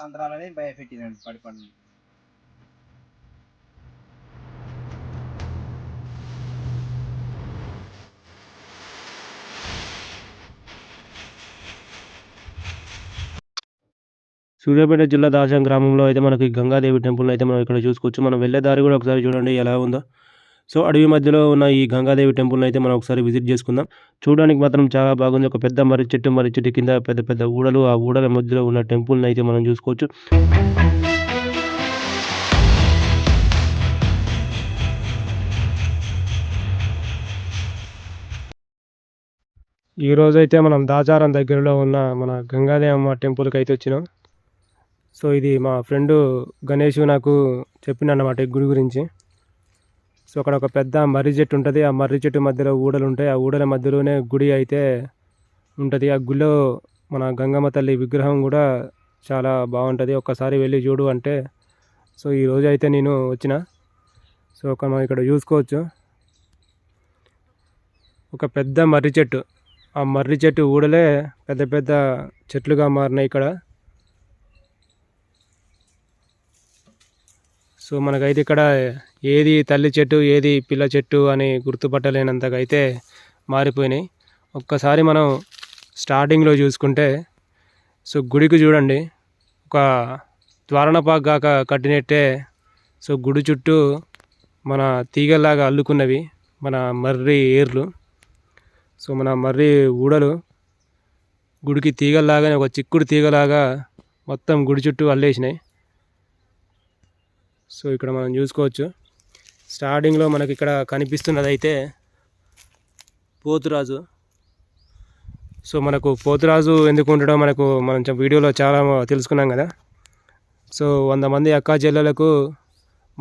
సంద్రాలని భయపెట్టినండి పడిపడి సూర్యాపేట జిల్లా దాసం గ్రామంలో అయితే మనకి గంగాదేవి టెంపుల్ అయితే మనం ఇక్కడ చూసుకోవచ్చు. మనం వెళ్ళే దారి కూడా ఒకసారి చూడండి ఎలా ఉందో. సో అడవి మధ్యలో ఉన్న ఈ గంగాదేవి టెంపుల్ అయితే మనం ఒకసారి విజిట్ చేసుకుందాం. చూడడానికి మాత్రం చాలా బాగుంది. ఒక పెద్ద మర్రి చెట్టు మర్రి చెట్టు కింద పెద్ద పెద్ద ఊడలు. ఆ ఊడల మధ్యలో ఉన్న టెంపుల్ని అయితే మనం చూసుకోవచ్చు. ఈ మనం దాచారం దగ్గరలో ఉన్న మన గంగాదేవమ్మ టెంపుల్కి అయితే వచ్చినాం. సో ఇది మా ఫ్రెండు గణేష్ నాకు చెప్పిండన్నమాట ఈ గుడి గురించి. సో అక్కడ ఒక పెద్ద మర్రి చెట్టు ఉంటుంది. ఆ మర్రి చెట్టు మధ్యలో ఊడలు ఉంటాయి. ఆ ఊడల మధ్యలోనే గుడి అయితే ఉంటుంది. ఆ గుడిలో మన గంగమ్మ తల్లి విగ్రహం కూడా చాలా బాగుంటుంది. ఒక్కసారి వెళ్ళి చూడు అంటే. సో ఈ రోజు అయితే నేను వచ్చిన. సో ఒక మనం ఇక్కడ చూసుకోవచ్చు. ఒక పెద్ద మర్రి చెట్టు. ఆ మర్రి చెట్టు ఊడలే పెద్ద పెద్ద చెట్లుగా మారినాయి ఇక్కడ. సో మనకైతే ఇక్కడ ఏది తల్లి చెట్టు ఏది పిల్ల చెట్టు అని గుర్తుపట్టలేనంతగా అయితే మారిపోయినాయి. ఒక్కసారి మనం స్టార్టింగ్లో చూసుకుంటే సో గుడికి చూడండి. ఒక త్వరణపాగాక కట్టినట్టే సో గుడి చుట్టూ మన తీగల్లాగా అల్లుకున్నవి మన మర్రి ఏర్లు. సో మన మర్రి ఊడలు గుడికి తీగల్లాగానే ఒక చిక్కుడు తీగలాగా మొత్తం గుడి చుట్టూ అల్లేసినాయి. సో ఇక్కడ మనం చూసుకోవచ్చు. స్టార్టింగ్లో మనకి ఇక్కడ కనిపిస్తున్నది అయితే పోతురాజు. సో మనకు పోతురాజు ఎందుకు ఉండడం మనకు మనం వీడియోలో చాలా తెలుసుకున్నాం కదా. సో వంద మంది అక్కా చెల్లెలకు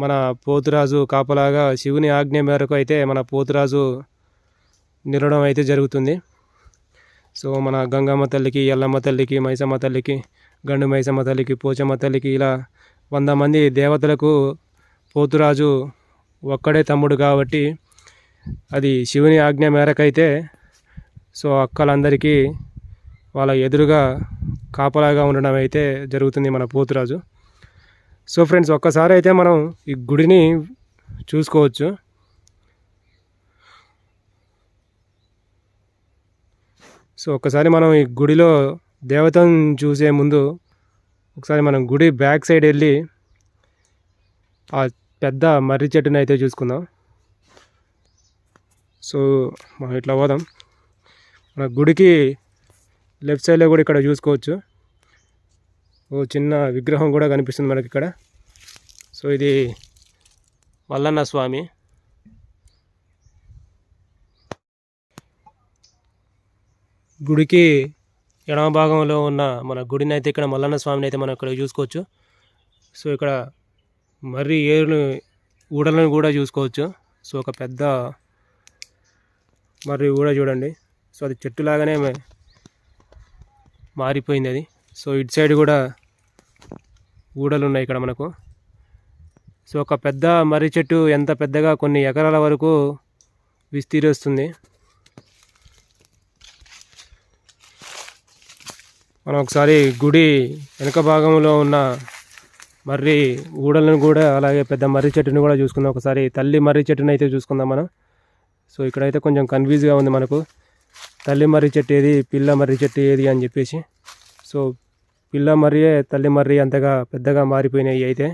మన పోతురాజు కాపలాగా శివుని ఆజ్ఞ మేరకు అయితే మన పోతురాజు నిలడం అయితే జరుగుతుంది. సో మన గంగమ్మ తల్లికి ఎల్లమ్మ తల్లికి మైసమ్మ తల్లికి గండు మైసమ్మ తల్లికి పోచమ్మ తల్లికి ఇలా వంద మంది దేవతలకు పోతురాజు ఒక్కడే తమ్ముడు కాబట్టి అది శివుని ఆజ్ఞ మేరకైతే సో అక్కలందరికీ వాళ్ళ ఎదురుగా కాపలాగా ఉండడం అయితే జరుగుతుంది మన పోతురాజు. సో ఫ్రెండ్స్ ఒక్కసారి అయితే మనం ఈ గుడిని చూసుకోవచ్చు. సో ఒక్కసారి మనం ఈ గుడిలో దేవతను చూసే ముందు ఒకసారి మనం గుడి బ్యాక్ సైడ్ వెళ్ళి ఆ పెద్ద మర్రి చెట్టుని అయితే చూసుకుందాం. సో మనం ఇట్లా పోదాం. మన గుడికి లెఫ్ట్ సైడ్లో కూడా ఇక్కడ చూసుకోవచ్చు. ఓ చిన్న విగ్రహం కూడా కనిపిస్తుంది మనకి ఇక్కడ. సో ఇది మల్లన్న స్వామి. గుడికి ఎడమ భాగంలో ఉన్న మన గుడిని అయితే ఇక్కడ మల్లన్న స్వామిని అయితే మనం ఇక్కడ చూసుకోవచ్చు. సో ఇక్కడ మర్రి ఏరును ఊడలను కూడా చూసుకోవచ్చు. సో ఒక పెద్ద మర్రి ఊడ చూడండి. సో అది చెట్టులాగానే మారిపోయింది అది. సో ఇటు సైడ్ కూడా ఊడలు ఉన్నాయి ఇక్కడ మనకు. సో ఒక పెద్ద మర్రి చెట్టు ఎంత పెద్దగా కొన్ని ఎకరాల వరకు విస్తీరిస్తుంది మనం ఒకసారి గుడి వెనక భాగంలో ఉన్న మర్రి ఊడలను కూడా అలాగే పెద్ద మర్రి చెట్టుని కూడా చూసుకుందాం. ఒకసారి తల్లి మర్రి చెట్టుని అయితే చూసుకుందాం మనం. సో ఇక్కడైతే కొంచెం కన్ఫ్యూజ్గా ఉంది మనకు. తల్లి మర్రి చెట్టు ఏది పిల్ల మర్రి చెట్టు ఏది అని చెప్పేసి. సో పిల్ల మర్రియే తల్లి మర్రి అంతగా పెద్దగా మారిపోయినాయి అయితే.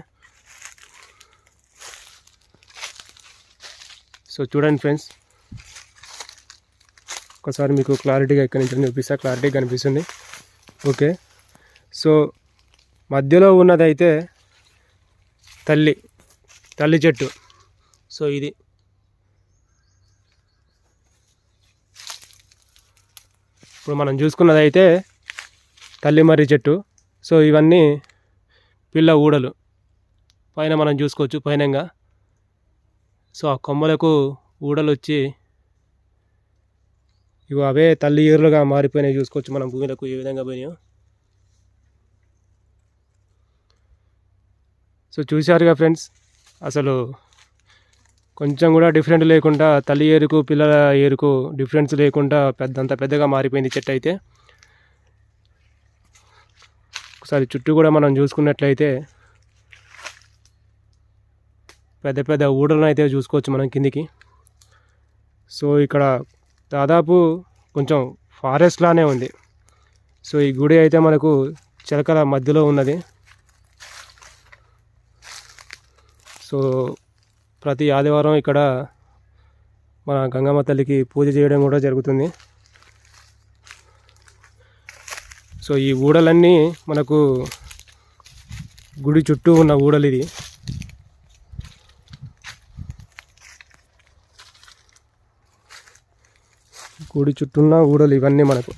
సో చూడండి ఫ్రెండ్స్ ఒకసారి మీకు క్లారిటీగా ఇక్కడ నుంచి చూపిస్తా. క్లారిటీగా కనిపిస్తుంది. ఓకే. సో మధ్యలో ఉన్నదైతే తల్లి తల్లి చెట్టు. సో ఇది. ఇప్పుడు మనం చూసుకున్నదైతే తల్లి మర్రి చెట్టు. సో ఇవన్నీ పిల్ల ఊడలు. పైన మనం చూసుకోవచ్చు పైనంగా. సో ఆ కొమ్మలకు ఊడలు వచ్చి ఇవి అవే తల్లి ఏరులుగా మారిపోయినాయి చూసుకోవచ్చు మనం భూమిలకు ఏ విధంగా పోయినాయో. సో చూశారుగా ఫ్రెండ్స్ అసలు కొంచెం కూడా డిఫరెంట్ లేకుండా తల్లి ఏరుకు పిల్లల ఏరుకు డిఫరెన్స్ లేకుండా పెద్ద అంత పెద్దగా మారిపోయింది చెట్టు అయితే. ఒకసారి చుట్టూ కూడా మనం చూసుకున్నట్లయితే పెద్ద పెద్ద ఊడలను అయితే చూసుకోవచ్చు మనం కిందికి. సో ఇక్కడ దాదాపు కొంచెం ఫారెస్ట్ లానే ఉంది. సో ఈ గుడి అయితే మనకు చిలకల మధ్యలో ఉన్నది. సో ప్రతి ఆదివారం ఇక్కడ మన గంగమ్మ తల్లికి పూజ చేయడం కూడా జరుగుతుంది. సో ఈ ఊడలన్నీ మనకు గుడి చుట్టూ ఉన్న ఊడలు ఇది గుడి చుట్టూ ఉన్న ఊడలు ఇవన్నీ మనకు.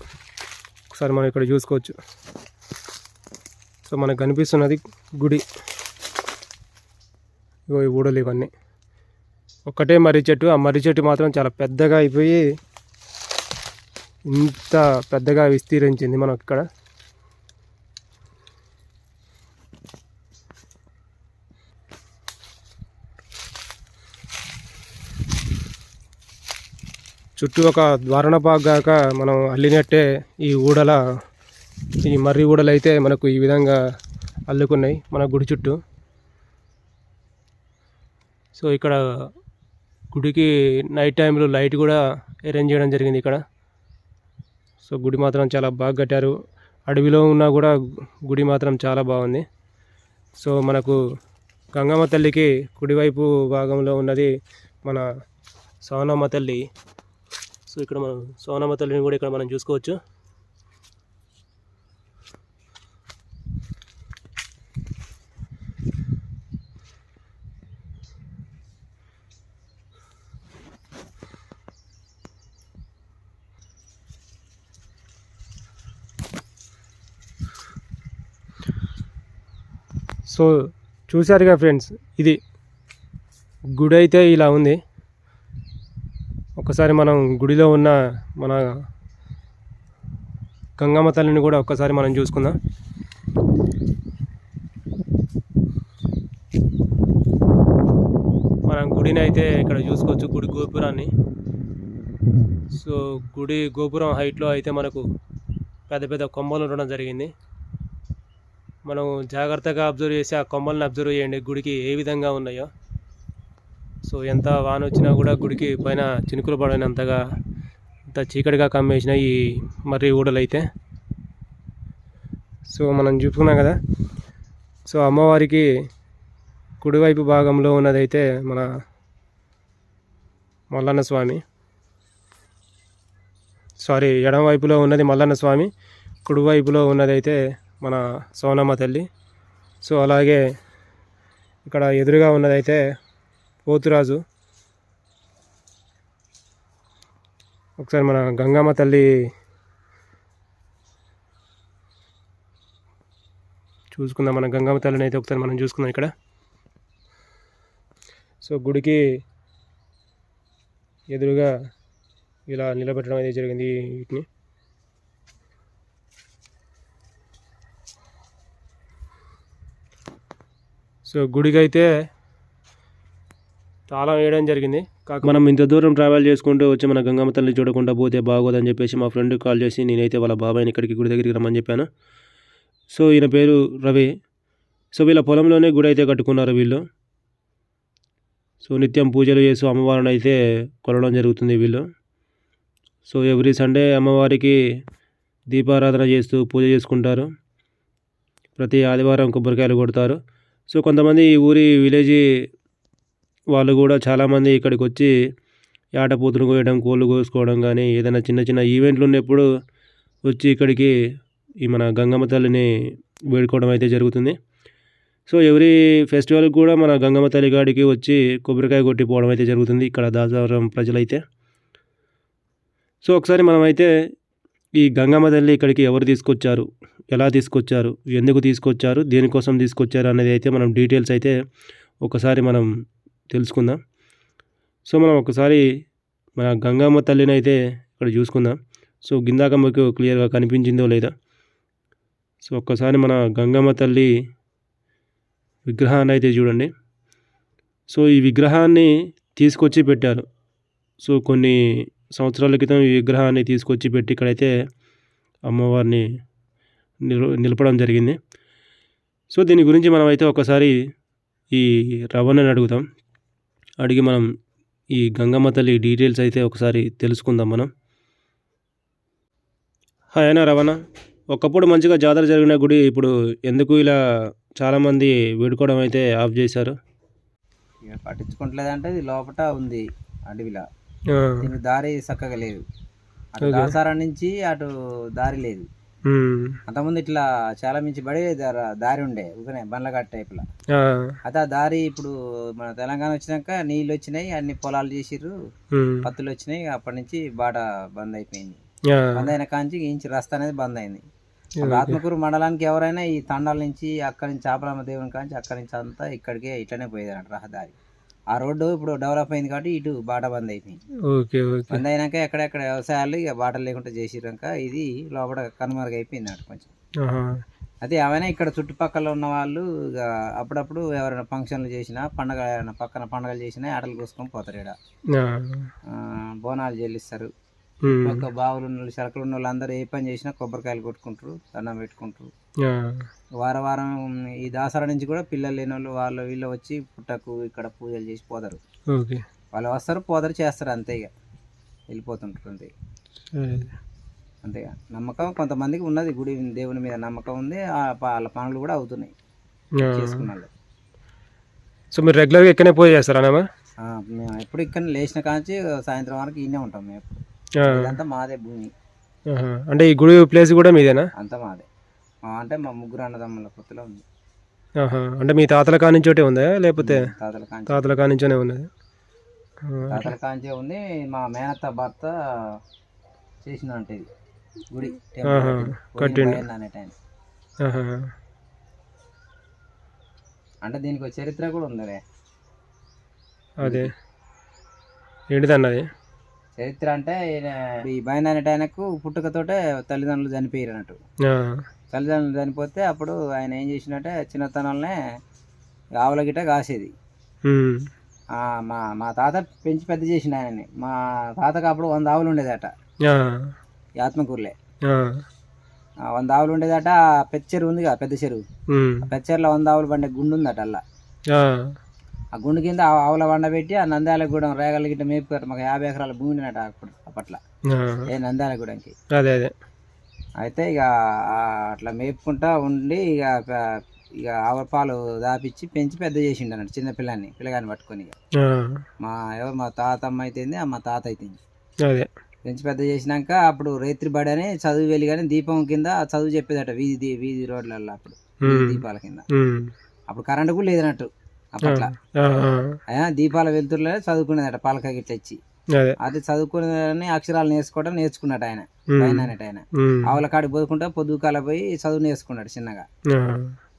ఒకసారి మనం ఇక్కడ చూసుకోవచ్చు. సో మనకు కనిపిస్తున్నది గుడి. ఇగో ఈ ఊడలు ఇవన్నీ. ఒక్కటే మర్రి చెట్టు. ఆ మర్రి చెట్టు మాత్రం చాలా పెద్దగా అయిపోయి ఇంత పెద్దగా విస్తీరించింది మనకు ఇక్కడ. చుట్టూ ఒక ద్వారణపాగాక మనం అల్లినట్టే ఈ ఊడల ఈ మర్రి ఊడలు అయితే మనకు ఈ విధంగా అల్లుకున్నాయి మన గుడి చుట్టూ. సో ఇక్కడ గుడికి నైట్ టైంలో లైట్ కూడా అరేంజ్ చేయడం జరిగింది ఇక్కడ. సో గుడి మాత్రం చాలా బాగా కట్టారు. అడవిలో ఉన్నా కూడా గుడి మాత్రం చాలా బాగుంది. సో మనకు గంగమ్మ తల్లికి కుడివైపు భాగంలో ఉన్నది మన సోనమ్మ తల్లి. సో ఇక్కడ మనం సోనామ తల్లిని కూడా ఇక్కడ మనం చూసుకోవచ్చు. సో చూశారుగా ఫ్రెండ్స్ ఇది గుడి అయితే ఇలా ఉంది. ఒకసారి మనం గుడిలో ఉన్న మన గంగమ్మ తల్లిని కూడా ఒక్కసారి మనం చూసుకుందాం. మనం గుడిని అయితే ఇక్కడ చూసుకోవచ్చు గుడి గోపురాన్ని. సో గుడి గోపురం హైట్లో అయితే మనకు పెద్ద పెద్ద కొమ్మలు ఉండడం జరిగింది. మనం జాగ్రత్తగా అబ్జర్వ్ చేసి ఆ కొమ్మల్ని అబ్జర్వ్ చేయండి గుడికి ఏ విధంగా ఉన్నాయో. సో ఎంత వాన వచ్చినా కూడా గుడికి పైన చినుకులు పడనంతగా ఇంత చీకటిగా కమ్మేసిన ఈ మర్రి ఊడలు అయితే సో మనం చూసుకున్నాం కదా. సో అమ్మవారికి కుడివైపు భాగంలో ఉన్నదైతే మన మల్లన్న స్వామి. సారీ ఎడమవైపులో ఉన్నది మల్లన్న స్వామి. కుడివైపులో ఉన్నదైతే మన సోనమ్మ తల్లి. సో అలాగే ఇక్కడ ఎదురుగా ఉన్నదైతే పోతురాజు. ఒకసారి మన గంగమ్మ తల్లి చూసుకుందాం. మన గంగమ్మ తల్లిని అయితే ఒకసారి మనం చూసుకుందాం ఇక్కడ. సో గుడికి ఎదురుగా ఇలా నిలబెట్టడం అయితే జరిగింది వీటిని. సో గుడికి అయితే తాళం వేయడం జరిగింది. కాక మనం ఇంత దూరం ట్రావెల్ చేసుకుంటూ వచ్చి మన గంగమ్మ తల్లి చూడకుండా పోతే బాగోదని చెప్పేసి మా ఫ్రెండ్ కాల్ చేసి నేనైతే వాళ్ళ బాబాయ్ని ఇక్కడికి గుడి దగ్గరికి రమ్మని చెప్పాను. సో ఈయన పేరు రవి. సో వీళ్ళ పొలంలోనే గుడి అయితే కట్టుకున్నారు వీళ్ళు. సో నిత్యం పూజలు చేస్తూ అమ్మవారిని అయితే కొలవడం జరుగుతుంది వీళ్ళు. సో ఎవ్రీ సండే అమ్మవారికి దీపారాధన చేస్తూ పూజ చేసుకుంటారు. ప్రతి ఆదివారం కొబ్బరికాయలు కొడతారు. సో కొంతమంది ఈ ఊరి విలేజ్ వాళ్ళు కూడా చాలామంది ఇక్కడికి వచ్చి ఏటపోతులు కోయడం కోళ్ళు కోసుకోవడం కానీ ఏదైనా చిన్న చిన్న ఈవెంట్లు ఉన్నప్పుడు వచ్చి ఇక్కడికి ఈ మన గంగమ్మ తల్లిని వేడుకోవడం అయితే జరుగుతుంది. సో ఎవ్రీ ఫెస్టివల్కి కూడా మన గంగమ్మ తల్లి కాడికి వచ్చి కొబ్బరికాయ కొట్టిపోవడం అయితే జరుగుతుంది ఇక్కడ దాసవరం ప్రజలైతే. సో ఒకసారి మనమైతే ఈ గంగమ్మ తల్లి ఇక్కడికి ఎవరు తీసుకొచ్చారు? ఎలా తీసుకొచ్చారు? ఎందుకు తీసుకొచ్చారు? దేనికోసం తీసుకొచ్చారు? అనేది అయితే మనం డీటెయిల్స్ అయితే ఒకసారి మనం తెలుసుకుందాం. సో మనం ఒకసారి మన గంగమ్మ తల్లిని అయితే ఇక్కడ చూసుకుందాం. సో గిందాక మీకు క్లియర్గా కనిపించిందో లేదా. సో ఒక్కసారి మన గంగమ్మ తల్లి విగ్రహాన్ని అయితే చూడండి. సో ఈ విగ్రహాన్ని తీసుకొచ్చి పెట్టారు. సో కొన్ని సంవత్సరాల క్రితం ఈ విగ్రహాన్ని తీసుకొచ్చి పెట్టి ఇక్కడైతే అమ్మవారిని నిలపడం జరిగింది. సో దీని గురించి మనం అయితే ఒకసారి ఈ రవణని అడుగుతాం అడిగి మనం ఈ గంగమ్మ తల్లి డీటెయిల్స్ అయితే ఒకసారి తెలుసుకుందాం మనం. హాయ్ అయినా రవణ. ఒకప్పుడు మంచిగా జాతర జరిగిన గుడి ఇప్పుడు ఎందుకు ఇలా చాలామంది వేడుకోవడం అయితే ఆఫ్ చేశారు? ఇక పట్టించుకోవట్లేదంటే ఇది లోపట ఉంది అడవిలా. దీనికి దారి చక్కగా లేదు. అటు. దాసారా నుంచి అటు దారి లేదు. అంతకుముందు ఇట్లా చాలా మించి పడి దార- ఉండే ఊకనే బండ్లగట్ట టైపులా ఆ, అయితే ఆ దారి ఇప్పుడు మన తెలంగాణ వచ్చినాక నీళ్ళు వచ్చినాయి అన్ని పొలాలు చేసిర్రు. పత్తులు వచ్చినాయి అప్పటి నుంచి బాట బంద్ అయిపోయింది. బంద్ అయిన కాంచి ఇంచి రస్తా అనేది బంద్ అయింది. ఆత్మకూరు మండలానికి ఎవరైనా ఈ తండాల నుంచి అక్కడి నుంచి చాపరామ దేవుని కాంచి అక్కడి నుంచి అంతా ఇక్కడికే ఇట్లనే పోయేది అన్నట్టు రహదారి. ఆ రోడ్డు ఇప్పుడు డెవలప్ అయింది కాబట్టి ఇటు బాట బంద్ అయిపోయింది. Okay okay. బంద్ అయినాక ఎక్కడెక్కడ వ్యవసాయాలు ఇక బాటలు లేకుండా చేసినాక ఇది లోపల కనుమరుగు అయిపోయింది అన్నట్టు కొంచెం అయితే ఏమైనా ఇక్కడ చుట్టుపక్కల ఉన్న వాళ్ళు ఇక అప్పుడప్పుడు ఎవరైనా ఫంక్షన్లు చేసినా పండగ పక్కన పండగలు చేసినా ఆటలు కోసుకొని పోతారు ఇక్కడ బోనాలు చెల్లిస్తారు. ఒక బావులు ఉన్న వాళ్ళు చెరకలు ఉన్న వాళ్ళు అందరూ ఏ పని చేసినా కొబ్బరికాయలు కొట్టుకుంటారు దండం పెట్టుకుంటారు. వారం వారం ఈ దాసరా నుంచి కూడా పిల్లలు లేని వాళ్ళు వాళ్ళు వీళ్ళు వచ్చి పుట్టకు ఇక్కడ పూజలు చేసి పోతారు. వాళ్ళు వస్తారు పోతారు చేస్తారు అంతే ఇక వెళ్ళిపోతుంటారు అంతే. అంతేగా. నమ్మకం కొంతమందికి ఉన్నది గుడి దేవుని మీద నమ్మకం ఉంది వాళ్ళ పనులు కూడా అవుతున్నాయి. సో మీరు రెగ్యులర్గా ఎక్కడనే పూజ చేస్తారా మేము ఎప్పుడు ఇక్కడ లేచిన కాంచి సాయంత్రం వరకు ఈయనే ఉంటాం మేము ఎప్పుడు. ఇదంతా మాదే భూమి. అంటే ఈ గుడి ప్లేస్ కూడా మీదేనా? అంతా మాదే. అంటే మా ముగ్గురు అన్నదమ్ముల పొత్తులో ఉంది. అంటే మీ తాతల కానించి ఒకటే ఉందా? లేకపోతే తాతల కానించోనే ఉన్నది. తాతల కాంచే ఉంది. మా మేనత్త భర్త చేసిన అంటే ఇది. గుడి. కట్టిండు. అంటే దీనికి ఒక చరిత్ర కూడా ఉందిలే. అదే. ఏంటిదన్నది? చరిత్ర అంటే ఈయన ఈ బయన అనే ఆయనకు పుట్టుకతోటే తల్లిదండ్రులు చనిపోయారు అన్నట్టు. ఆ, తల్లిదండ్రులు చనిపోతే అప్పుడు ఆయన ఏం చేసినట్టే చిన్నతనంలోనే ఆవుల గిట్ట కాసేది మా మా తాత పెంచి పెద్ద చేసిన ఆయనని. మా తాతకు అప్పుడు వంద ఆవులు ఉండేదట. ఆత్మకూరులే. వంద ఆవులు ఉండేదట. పెద్ద చెరువు ఉందిగా పెద్ద చెరువు. పెద్ద చెరువులో వంద ఆవులు పండే గుండు ఉందట అలా ఆ, గుండు కింద ఆవుల వండ పెట్టి ఆ నంద్యాలగూడెం రేగల గిట్ట మేపుతారు. మాకు యాభై ఎకరాల భూమి ఉండేనట అప్పుడు అప్పట్లో. ఏ నంద్యాలగూడెంకి. అదే అదే. అయితే ఇక అట్లా మేపుకుంటా ఉండి ఇక ఇక ఆవుల పాలు దాపిచ్చి పెంచి పెద్ద చేసిండు అన్నట్టు చిన్న పిల్లాన్ని పిల్లగాని పట్టుకొని మా ఎవరు మా తాతమ్మ అయితేంది ఆ మా తాత అయితేంది అదే. పెంచి పెద్ద చేసినాక అప్పుడు రైత్రి బడి అని చదువు వెళ్ళి కానీ దీపం కింద చదువు చెప్పేదట వీధి వీధి రోడ్లలో అప్పుడు. దీపాల కింద. అప్పుడు కరెంటు కూడా లేదన్నట్టు. అప్పట్లో. దీపాల వెలుతురులో చదువుకునేదట పలక గిట్ల ఇచ్చి. అదే. చదువుకునే అక్షరాలు నేర్చుకోవడం నేర్చుకున్నాడు ఆయన. ఆయన. ఉమ్, ఆవుల కాడికి పోదుకుంటా పొద్దుకాల పోయి చదువు నేర్చుకున్నాడు చిన్నగా.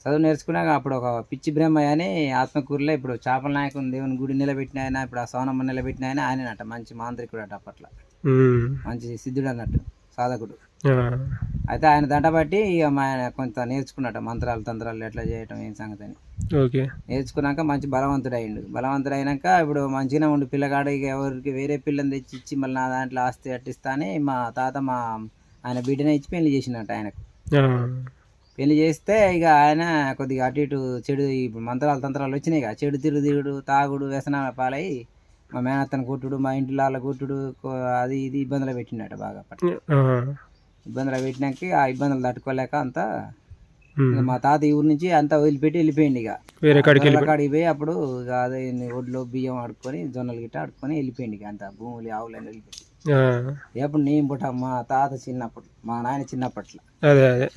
చదువు నేర్చుకున్నాక అప్పుడు ఒక పిచ్చి బ్రహ్మయ్య అని ఆత్మకూరులో ఇప్పుడు చేపల నాయకుని దేవుని గుడి నిలబెట్టిన ఆయన ఇప్పుడు ఆ సోనమ్మ నిలబెట్టిన ఆయన ఆయనట మంచి మాంత్రికుడు అట అప్పట్లో మంచి సిద్ధుడు అన్నట్టు సాధకుడు. అయితే ఆయన దంట బట్టి ఇక మా ఆయన కొంత నేర్చుకున్నట్ట మంత్రాలు తంత్రాలు ఎట్లా చేయటం ఏం సంగతి అని ఓకే. నేర్చుకున్నాక మంచి బలవంతుడు అయిండు బలవంతుడు అయినాక ఇప్పుడు మంచిగానే ఉండి పిల్లగాడు ఇక ఎవరికి వేరే పిల్లని తెచ్చి ఇచ్చి మళ్ళీ నా దాంట్లో ఆస్తి అట్టిస్తా అని మా తాత మా ఆయన బిడ్డనే ఇచ్చి పెళ్ళి చేసినట్టు ఆయనకు. పెళ్ళి చేస్తే ఇక ఆయన కొద్దిగా అటు ఇటు చెడు ఈ మంత్రాలు తంత్రాలు వచ్చినాయి ఇక చెడు తిరుగుడు తాగుడు వ్యసనాల పాలై మా మేనత్తను కొట్టుడు మా ఇంటి వాళ్ళ కొట్టుడు అది ఇది ఇబ్బందులు పెట్టినట్టు బాగా ఇబ్బందులు పెట్టినాక ఆ ఇబ్బందులు తట్టుకోలేక అంతా మా తాత ఈ ఊరు నుంచి అంతా వదిలిపెట్టి వెళ్ళిపోయింది ఇక. వేరే కాడికి గొర్రెల వెళ్ళి కాడికి పోయి అప్పుడు ఇక అదే ఒడ్లు బియ్యం ఆడుకొని జొన్నలు గిట్ట ఆడుకొని వెళ్ళిపోయింది ఇక అంత. భూములు ఆవులు అని వెళ్ళిపోయి. ఆ, ఎప్పుడు నేను పుట్ట మా తాత చిన్నప్పుడు మా నాయన చిన్నప్పట్లో. అదే అదే.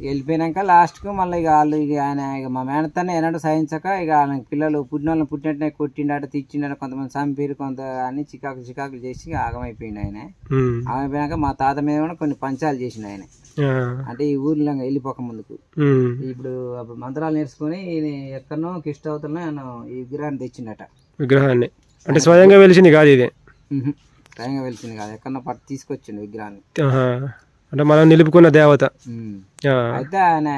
వెళ్ళిపోయినాక లాస్ట్కు మళ్ళీ ఇక వాళ్ళు ఇక ఆయన ఇక మా మేనత్తనే ఏనాడు సహించక ఇక ఆయన పిల్లలు పుట్టిన వాళ్ళని పుట్టినట్టునే కొట్టిండట తిట్టిండట కొంతమంది చంపేరు కొంత అన్ని చికాకులు చికాకులు చేసి ఇక ఆగమైపోయిండు ఆయన. ఉమ్, ఆగమైపోయినాక మా తాత మీద కూడా కొన్ని పంచాలు చేసిండు ఆయన. అంటే ఈ ఊర్లో వెళ్ళిపోక ముందుకు. ఇప్పుడు మంత్రాలు నేర్చుకొని ఎక్కడనో కిష్ట అవతలనే ఆయన ఈ విగ్రహాన్ని తెచ్చిండట. విగ్రహాన్ని. అంటే స్వయంగా వెలిసింది కాదు ఇది. స్వయంగా వెలిసింది కాదు. ఎక్కడనో పట్టు తీసుకొచ్చిండు విగ్రహాన్ని. అంటే మనం నిలుపుకున్న దేవత. అయితే ఆయన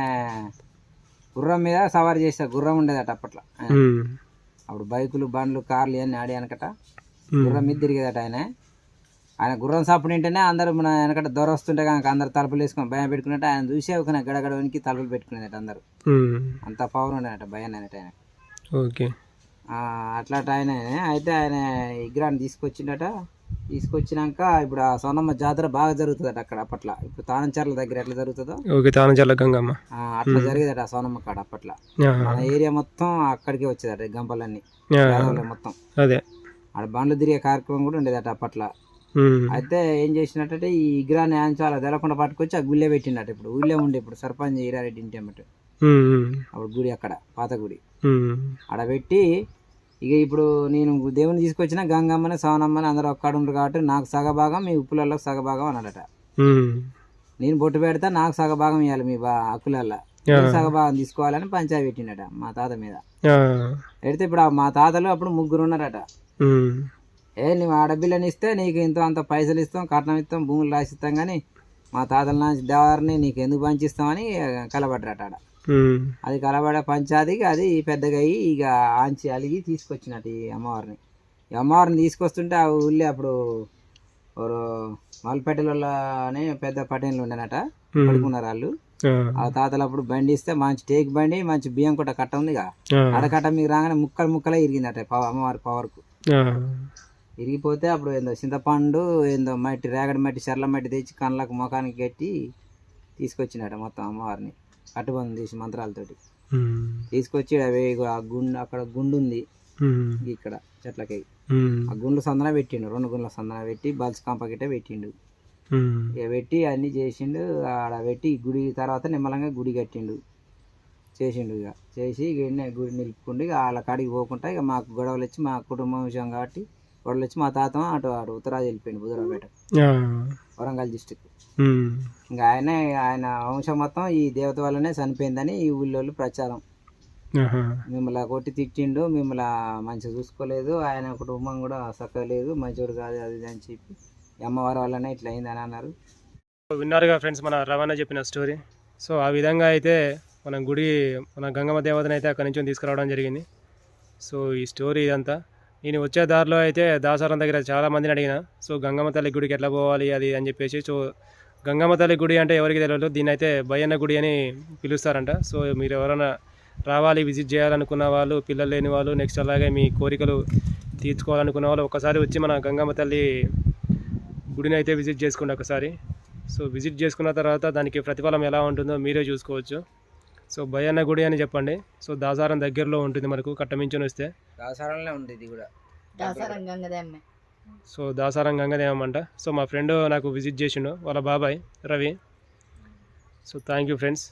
గుర్రం మీద సవారీ చేసే గుర్రం ఉండేదట అప్పట్లో. అప్పుడు బైకులు బండ్లు కార్లు ఇవన్నీ ఆడి అనకట ఉమ్, గుర్రం మీద తిరిగేదట ఆయన. ఆయన గుర్రం సప్పుడు వింటేనే అందరూ మన వెనకట దొర వస్తుంటే కనుక అందరు తలుపులు వేసుకొని భయం పెట్టుకున్నట్టు ఆయన చూసే ఒక గడగడ వనికి తలుపులు పెట్టుకునేదట అందరూ. అంత పవర్ ఉండేనట భయం అనేట ఆయన ఓకే. అట్లాంటి ఆయన అయితే ఆయన విగ్రహాన్ని తీసుకొచ్చిండట. తీసుకొచ్చినాక ఇప్పుడు ఆ సోనమ్మ జాతర బాగా జరుగుతుందట అక్కడ అప్పట్లో. ఇప్పుడు తానంచర్ల దగ్గర ఎట్లా జరుగుతుందో? ఓకే తానంచర్ల గంగమ్మ. అట్లా జరిగేదట ఆ సోనమ్మ కాడ అప్పట్లో. మన ఏరియా మొత్తం అక్కడికే వచ్చేదట గంపలన్నీ. మొత్తం. అదే. ఆడ బండ్లు తిరిగే కార్యక్రమం కూడా ఉండేదట అప్పట్లో. అయితే ఏం చేసినట్టంటే ఈ విగ్రహాన్ని ఆయన చాలా తెలకుండా పట్టుకొచ్చి ఆ గుళ్ళే పెట్టిండట ఇప్పుడు. ఊళ్ళో ఉండే ఇప్పుడు సర్పంచ్ ఈరారెడ్డి ఇంటి అప్పుడు గుడి అక్కడ పాత గుడి. ఆడ పెట్టి ఇక ఇప్పుడు నేను దేవుని తీసుకొచ్చిన గంగమ్మని సవనమ్మని అందరూ ఒక్కడ ఉండరు కాబట్టి నాకు సగభాగం మీ ఉప్పులలో సగభాగం అన్నాడట. నేను బొట్టు పెడతా నాకు సగభాగం ఇవ్వాలి మీ బా అక్కులల్లో సగభాగం తీసుకోవాలని పంచాయతీ పెట్టిండట మా తాత మీద పెడితే ఇప్పుడు మా తాతలు అప్పుడు ముగ్గురు ఉన్నారట. ఏ నువ్వు ఆడపిల్లని ఇస్తే నీకు ఇంత అంత పైసలు ఇస్తాం కట్నం ఇస్తాం భూములు రాసిస్తాం కానీ మా తాతల నుంచి దేవారిని నీకు ఎందుకు పంచిస్తామని కలబడ్డరట ఆడ. అది కలబడే పంచాదికి అది పెద్దగా అయ్యి ఇక ఆంచి అలిగి తీసుకొచ్చినట్టు ఈ అమ్మవారిని. ఈ అమ్మవారిని తీసుకొస్తుంటే ఆ ఊళ్ళో అప్పుడు మల్పేటలోనే పెద్ద పటేన్లు ఉండేనట. పడుకున్నారు వాళ్ళు. ఆ, తాతలు అప్పుడు బండి ఇస్తే మంచి టేక్ బండి మంచి బియ్యం కొట్ట కట్ట ఉందిగా అడకట్ట మీకు రాగానే ముక్కలు ముక్కలే ఇరిగిందట అమ్మవారి పవర్కు. ఇరిగిపోతే అప్పుడు ఏందో చింతపండు ఏందో మట్టి రేగడి మట్టి చెర్ల మట్టి తెచ్చి కళ్ళకు ముఖానికి కట్టి తీసుకొచ్చినట మొత్తం అమ్మవారిని. కట్టుబంధం తీసి మంత్రాలతోటి. తీసుకొచ్చి అవి ఆ గుండు అక్కడ గుండు ఉంది. ఇక్కడ చెట్లకి. ఆ గుండ్ల సందన పెట్టిండు రెండు గుండ్ల సందన పెట్టి బల్స్ కంప గిట్ట పెట్టిండు. ఇక పెట్టి అన్నీ చేసిండు ఆడ పెట్టి గుడి తర్వాత నిమ్మలంగా గుడి కట్టిండు చేసిండు ఇక చేసి గుడి నిలుపుకుండు ఇక వాళ్ళ కాడికి పోకుండా ఇక మాకు గొడవలు వచ్చి మా కుటుంబం విషయం కాబట్టి గొడవలు వచ్చి మా తాత అటు అటు ఉత్తరాది వెళ్ళిపోయిండు బుధరాపేట ఆ. వరంగల్ డిస్టిక్. ఇంకా ఆయనే ఆయన వంశం మొత్తం ఈ దేవత వల్లనే చనిపోయిందని ఈ ఊళ్ళో ప్రచారం. ఆహా. మిమ్మల్ని కొట్టి తిట్టిండు మిమ్మల్ని మంచిగా చూసుకోలేదు ఆయన కుటుంబం కూడా చక్కగా లేదు మంచోడు కాదు అది అని చెప్పి ఈ అమ్మవారి వల్లనే ఇట్లా అయిందని అన్నారు. విన్నారుగా ఫ్రెండ్స్ మన రవాణా చెప్పిన స్టోరీ. సో ఆ విధంగా అయితే మన గుడి మన గంగమ్మ దేవతని అయితే అక్కడి నుంచి తీసుకురావడం జరిగింది. సో ఈ స్టోరీ ఇదంతా. నేను వచ్చే దారిలో అయితే దాసారం దగ్గర చాలా మందిని అడిగిన సో గంగమ్మ తల్లి గుడికి ఎట్లా పోవాలి అది? అని చెప్పేసి సో గంగమ్మ తల్లి గుడి అంటే ఎవరికి తెలియదు దీన్ని అయితే భయన్న గుడి అని పిలుస్తారంట. సో మీరు ఎవరైనా రావాలి విజిట్ చేయాలనుకున్న వాళ్ళు పిల్లలు లేని వాళ్ళు నెక్స్ట్ అలాగే మీ కోరికలు తీర్చుకోవాలనుకున్న వాళ్ళు ఒకసారి వచ్చి మన గంగమ్మ తల్లి గుడిని అయితే విజిట్ చేసుకోండి ఒకసారి. సో విజిట్ చేసుకున్న తర్వాత దానికి ప్రతిఫలం ఎలా ఉంటుందో మీరే చూసుకోవచ్చు. సో భయన్న గుడి అని చెప్పండి. సో దాసారం దగ్గరలో ఉంటుంది మనకు కట్టమించుని వస్తే దాసరంలో ఉంది ఇది కూడా. దాసారం గంగదమ్మ సో దాసారం గంగదేమంట సో మా ఫ్రెండ్ నాకు విజిట్ చేసిండు వాళ్ళ బాబాయ్ Ravi. So thank you friends.